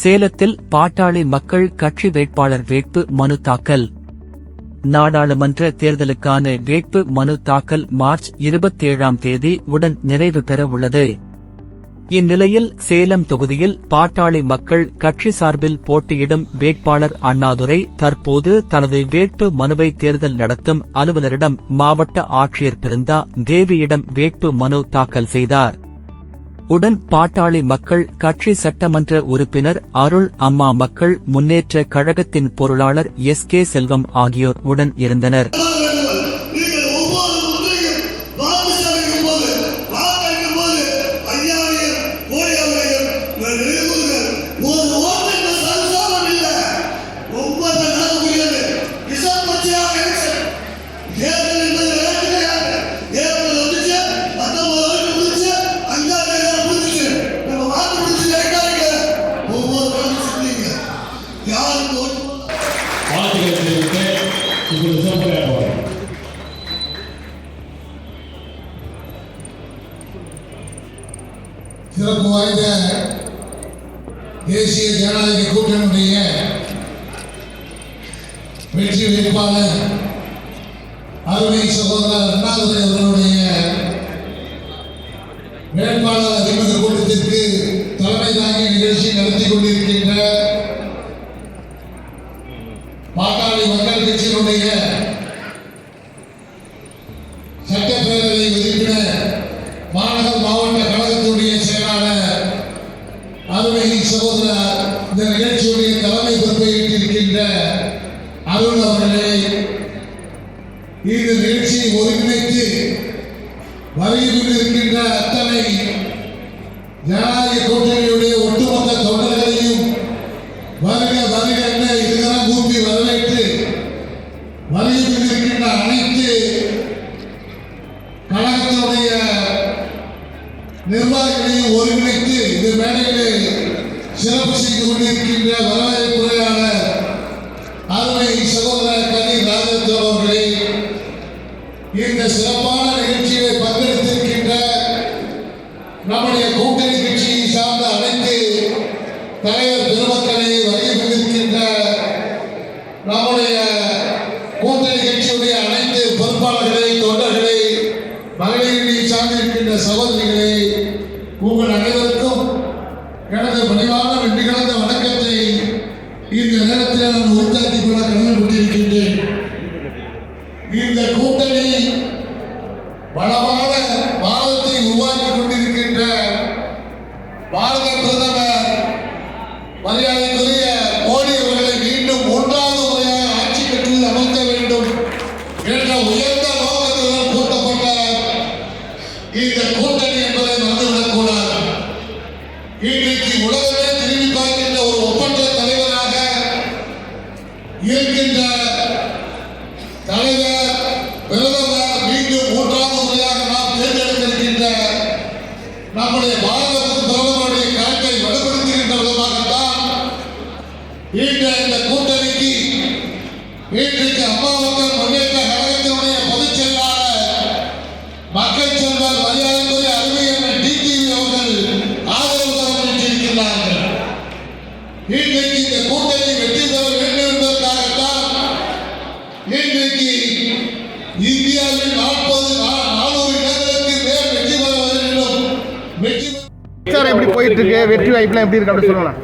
சேலத்தில் பாட்டாளி மக்கள் கட்சி வேட்பாளர் வேட்பு மனு தாக்கல். நாடாளுமன்ற தேர்தலுக்கான வேட்பு மனு தாக்கல் மார்ச் இருபத்தேழாம் தேதி உடன் நிறைவு பெற உள்ளது. இந்நிலையில் சேலம் தொகுதியில் பாட்டாளி மக்கள் கட்சி சார்பில் போட்டியிடும் வேட்பாளர் அண்ணாதுரை தற்போது தனது வேட்பு மனுவை தேர்தல் நடத்தும் அலுவலரிடம் மாவட்ட ஆட்சியர் பிருந்தா தேவியிடம் வேட்பு மனு தாக்கல் செய்தார். உடன் பாட்டாளி மக்கள் கட்சி சட்டமன்ற உறுப்பினர் அருள் அம்மா மக்கள் முன்னேற்ற கழகத்தின் பொருளாளர் எஸ் கே செல்வம் ஆகியோர் உடன் இருந்தனர். சிறப்பு வாய்ந்த தேசிய ஜனநாயக கூட்டணியுடைய வெற்றி வேட்பாளர் அருமை சகோதரர் அண்ணாதுரை அவர்களுடைய வேட்பாளர் அறிமுக கூட்டத்திற்கு தலைமை தாங்கிய நிகழ்ச்சி நடத்தி கொண்டிருக்கின்ற பாட்டாளி மக்கள் கட்சியினுடைய சட்டப்பேரவை உறுப்பினர் மாநகர் மாவட்ட கழகத்துடைய செயலாளர் அருமை சகோதரர் இந்த நிகழ்ச்சியுடைய தலைமை பொறுப்பை ஏற்றிருக்கின்ற அருண் அவர்களே இந்த நிகழ்ச்சியை ஒருங்கிணைத்து இருக்கின்ற அத்தனை ஜனநாயக கூட்டணியுடைய ஒட்டுமொத்த தொண்டர்களையும் வருக வருக என்ற இதுதான் கூப்பி வரவேற்று வருகை இருக்கின்ற அனைத்து கழகத்தினுடைய நிர்வாகிகளையும் ஒருங்கிணைத்து இந்த மேடையிலே சிறப்பு செய்து கொண்டிருக்கின்ற வரவேற்புரையாளர் அருமை சகோதரர் கலீர் ராஜேந்திர அவர்களே இந்த சிறப்பான நிகழ்ச்சியிலே பங்கெடுத்திருக்கின்ற நம்முடைய கூட்டணி கட்சியை சார்ந்த அனைத்து தலைவர் பெருமக்களை வருகை கொண்டிருக்கின்ற நம்முடைய கூட்டணி கட்சியுடைய அனைத்து பொறுப்பாளர்களை தொண்டர்களை மகளிரை சார்ந்திருக்கின்ற சகோதரிகளை உங்கள் அனைவருக்கும் எனது பணிவான வெற்றி கலந்த வணக்கத்தை இந்த நேரத்தில் நான் உறுத்தாக்கிக் கொள்ள கடமைப்பட்டிருக்கின்றேன் இந்த கூட்டணி பலமான மக்கள் செல்வர் மரியாதைக்குரிய அறிவியல் டிடிவி அவர்கள் ஆதரவு தெரிவித்திருக்கிறார்கள் இன்றைக்கு இந்த கூட்டணி வெற்றி பெற வேண்டும் என்பதற்காகத்தான் இன்றைக்கு இந்தியாவில் நாற்பது நானூறு இடங்களுக்கு மேல் வெற்றி பெற வேண்டும். வெற்றி பிரச்சாரம் எப்படி போயிட்டு இருக்கு வெற்றி வாய்ப்புலாம் எப்படி இருக்கு? அப்படின்னு சொல்லுவாங்க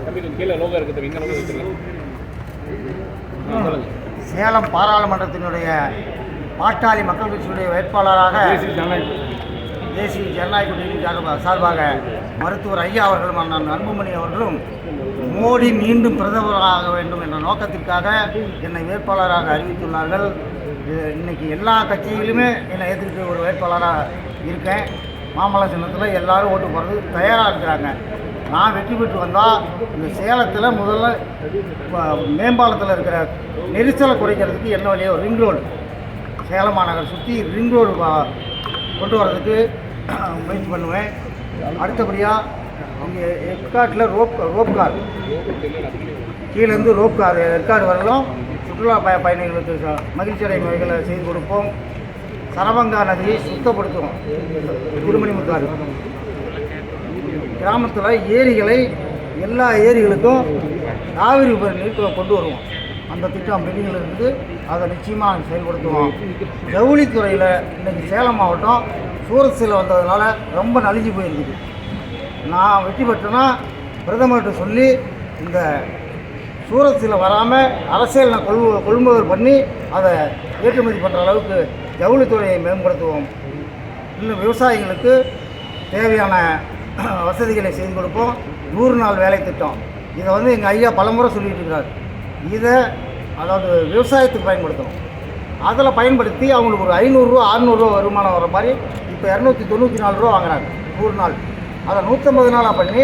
சேலம் பாராளுமன்றத்தினுடைய பாட்டாளி மக்கள் கட்சியினுடைய வேட்பாளராக தேசிய ஜனநாயக சார்பா- சார்பாக மருத்துவர் ஐயா அவர்களும் அண்ணன் அன்புமணி அவர்களும் மோடி மீண்டும் பிரதமராக வேண்டும் என்ற நோக்கத்திற்காக என்னை வேட்பாளராக அறிவித்துள்ளார்கள். இது இன்னைக்கு எல்லா கட்சியிலுமே என்னை ஏற்றுக்கிட்டு ஒரு வேட்பாளராக இருக்கேன். மாமல்ல சின்னத்தில் எல்லாரும் ஓட்டு போகிறது தயாராக இருக்கிறாங்க. நான் வெற்றி பெற்று வந்தால் இந்த சேலத்தில் முதல்ல மேம்பாலத்தில் இருக்கிற நெரிசலை குறைக்கிறதுக்கு என்ன வழியோ ரிங் ரோடு. சேலம் மாநகர் சுற்றி ரிங் ரோடு கொண்டு வரதுக்கு முயற்சி பண்ணுவேன். அடுத்தபடியாக இங்கே எப்காட்டில் ரோப் ரோப் கார் கீழேருந்து ரோப் கார் எற்காடு வரலும் சுற்றுலா பய பயணிகளுக்கு ச- மகிழ்ச்சி அடையும் வகைகளை செய்து கொடுப்போம். சரவங்கா நதியை சுத்தப்படுத்துவோம். திருமணிமுத்தாறு. கிராமத்தில் ஏரிகளை எல்லா ஏரிகளுக்கும் காவிரி நீர் கொண்டு வருவோம். அந்த திட்டம் பெண்டிங்கில் இருக்குது அதை நிச்சயமாக செயல்படுத்துவோம். ஜவுளித்துறையில் இன்றைக்கி சேலம் மாவட்டம் சூரத்தில் வந்ததுனால ரொம்ப நலிஞ்சு போயிருக்குது. நான் வெற்றி பெற்றேன்னா பிரதமர்கிட்ட சொல்லி இந்த சூரத்தில் வராமல் அரசியல் நான் கொள் கொள்முதல் பண்ணி அதை ஏற்றுமதி பண்ணுற அளவுக்கு ஜவுளித்துறையை மேம்படுத்துவோம். இன்னும் விவசாயிகளுக்கு தேவையான வசதிகளை செய்து கொடுப்போம். நூறு நாள் வேலை திட்டம். இதை வந்து எங்கள் ஐயா பலமுறை சொல்லிட்டு இருக்கிறார் இதை அதாவது விவசாயத்துக்கு பயன்படுத்தணும். அதில் பயன்படுத்தி அவங்களுக்கு ஒரு ஐநூறுரூவா அறநூறுவா வருமானம் வர மாதிரி இப்போ இரநூத்தி தொண்ணூற்றி நாலு ரூபா வாங்குறாங்க நூறு நாள். அதை நூற்றம்பது நாளாக பண்ணி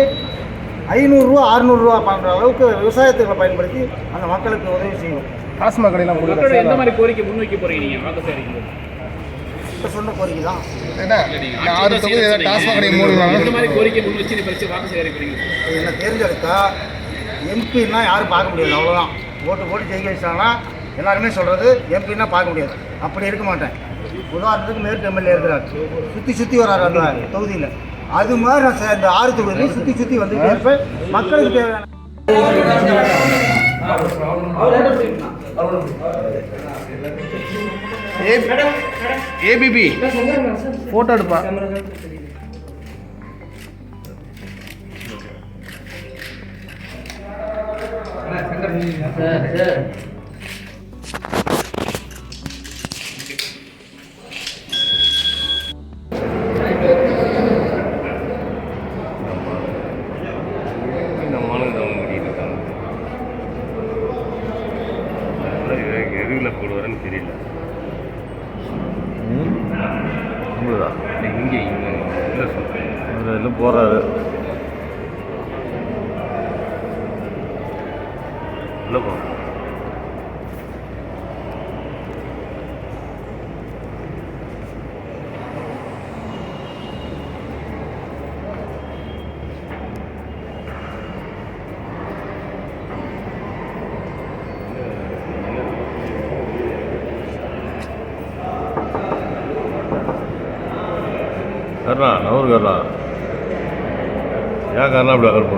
ஐநூறுரூவா அறநூறுரூவா பண்ணுற அளவுக்கு விவசாயத்துகளை பயன்படுத்தி அந்த மக்களுக்கு உதவி செய்யும் டாஸ்மாக் கொடுக்குறேன் எந்த மாதிரி கோரிக்கை முன்வைக்க போறீங்க நீங்க? வாக்கு சேரிங்க இப்போ சொன்ன கோரிக்கை தான். டாஸ்மாக் கடையை மூடுவாங்க எந்த மாதிரி கோரிக்கை முன்வச்சு நீ பரிசு வாக்கு என்னை தேர்ந்தெடுத்தா எம்பின்னா யாரும் பார்க்க முடியாது அவ்வளோதான் ஓட்டு போட்டு ஜெயிக்க வச்சிட்டாங்கன்னா எல்லாருமே சொல்கிறது எம்பின்னா பார்க்க முடியாது. அப்படி இருக்க மாட்டேன். உதாரணத்துக்கு மேற்கு எம்எல்ஏ இருக்கிறார். சுற்றி சுற்றி வராரு அந்த தொகுதியில். அது மாதிரி நான் இந்த ஆறு தொகுதியிலையும் சுற்றி சுற்றி வந்துகிட்டே இருப்பேன். மக்களுக்கு தேவையான ஏபிபி. ஃபோட்டோ எடுப்பா. எதுவில் போடுவாருன்னு தெரியல இங்கே இங்கே. இல்லை எல்லாம் போடுறாரு உள்ளே போகணும் கர்ணா நவர் கர்ணா ஏன் கர்ணா அப்படி அகல்